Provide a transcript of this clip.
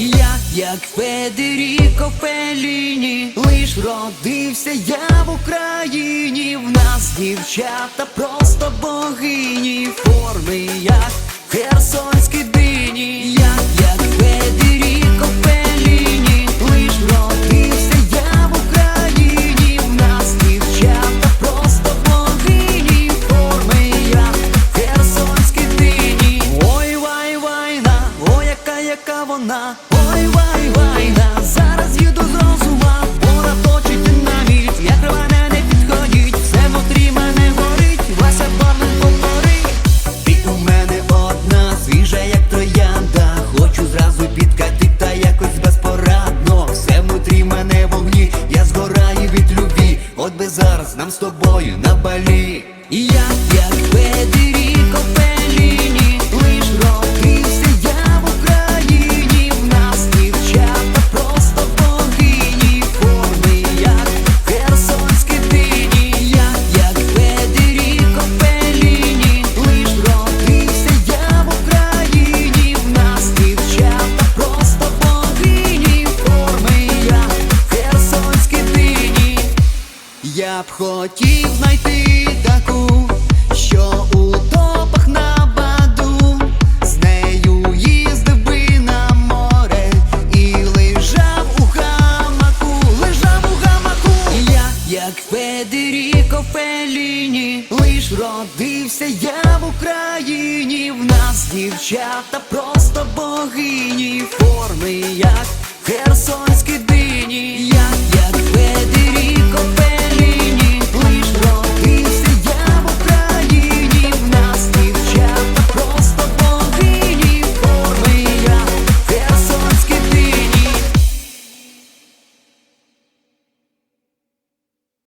Я, як Федеріко Феліні, лиш родився я в Україні. В нас дівчата просто богині, форми як херсонські вона, ой, вай, вайна, зараз їду з розума, вона точить динаміт, як рване не підходить, все внутрі мене горить, Вася бармен повторить. Ти у мене одна, свіжа, як троянда, хочу зразу підкати, та якось безпорадно, все внутрі мене вогні, я згораю від любві, от би зараз нам з тобою на балі. І я, як Федеріко Я б хотів знайти таку, що у топах на баду, з нею їздив би на море і лежав у гамаку, лежав у гамаку. Я, як Федеріко Феліні, лиш родився я в Україні. В нас дівчата просто богині, форми як